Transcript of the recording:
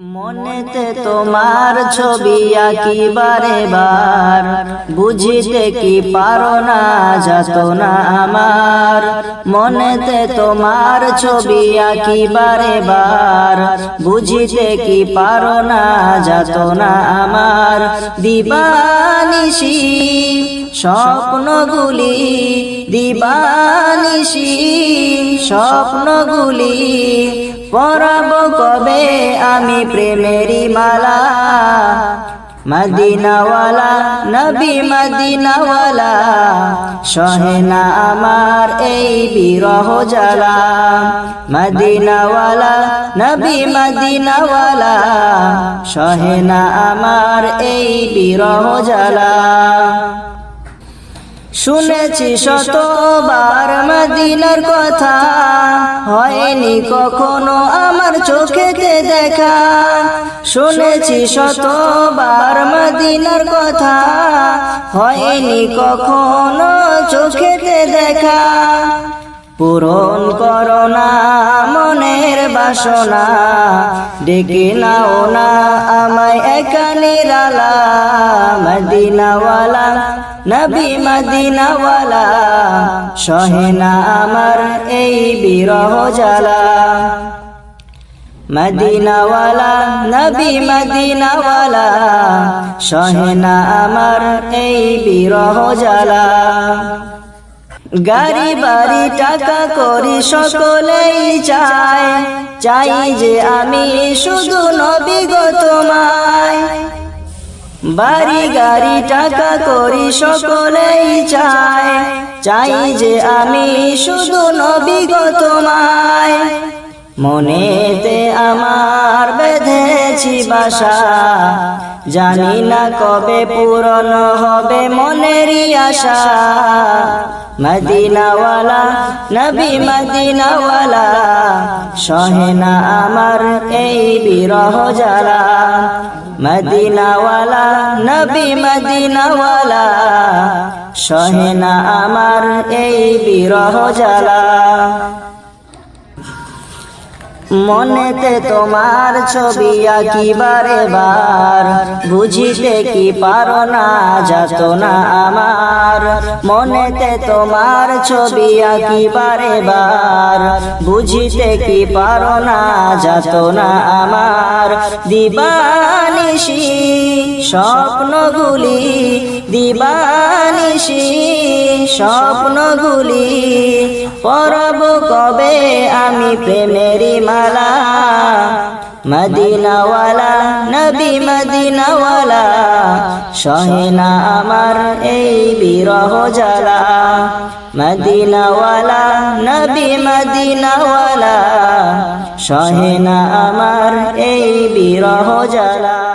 মনেতে তোমার ছবি আঁকিবারে বার। বুঝিতে কি পারো না, যাত না আমার। মনেতে তোমার ছবি আঁকিবারে বার। বুঝিতে কি পারো না, যাত না আমার। দিবানিশি, স্বপ্নগুলি দিবানিশি, স্বপ্নগুলি পরাব কবে আমি প্রেমেরি মালা? মদিনাওয়ালা, নবী মদিনাওয়ালা সহেনা আমার এই বিরহ জ্বালা। মদিনাওয়ালা, নবী মদিনাওয়ালা সহেনা আমার এই বিরহ জ্বালা। শুনেছি শতবার মদিনার কথা। হয়নি কখনো আমার চোখেতে দেখা। শুনেছি শতবার মদিনার কথা। হয়নি কখনো চোখেতে দেখা। পূরণ করো না মনের বাসনা ডেকে নাও না আমায় একা নিরালা মদিনাওয়ালা, নবী মদিনাওয়ালা সহেনা আমার এই বিরহ জ্বালা। মদিনাওয়ালা, নবী মদিনাওয়ালা সহেনা আমার এই বিরহ জ্বালা। গাড়ি বাড়ি টাকা করি সকলেই চাই চাই যে আমি শুধু নবী গো তোমায়। বাড়ি গাড়ি টাকা করি সকলেই চাই চাই যে আমি শুধু নবী গো তোমায়। মনেতে আমার বেঁধেছি বাসা। জানি না কবে পূরণ হবে মনেরই আশা। মদিনাওয়ালা, নবী মদিনাওয়ালা সহেনা আমার এই বিরহ জ্বালা। মদিনাওয়ালা, নবী মদিনাওয়ালা সহেনা আমার এই বিরহ জ্বালা। মনেতে তোমার ছবি আঁকিবারে বার। বুঝিতে কি পারো না, যাত না আমার। মনেতে তোমার ছবি আঁকিবারে বার। বুঝিতে কি পারো না, যাত না আমার। দিবানিশি স্বপ্নগুলি দিবানিশি স্বপ্নগুলি, পরব কবে আমি প্রেমেরি মালা। মদিনাওয়ালা, নবী মদিনাওয়ালা সহেনা আমার এই বিরহ জ্বালা। মদিনাওয়ালা, নবী মদিনাওয়ালা সহেনা আমার এই বিরহ জ্বালা।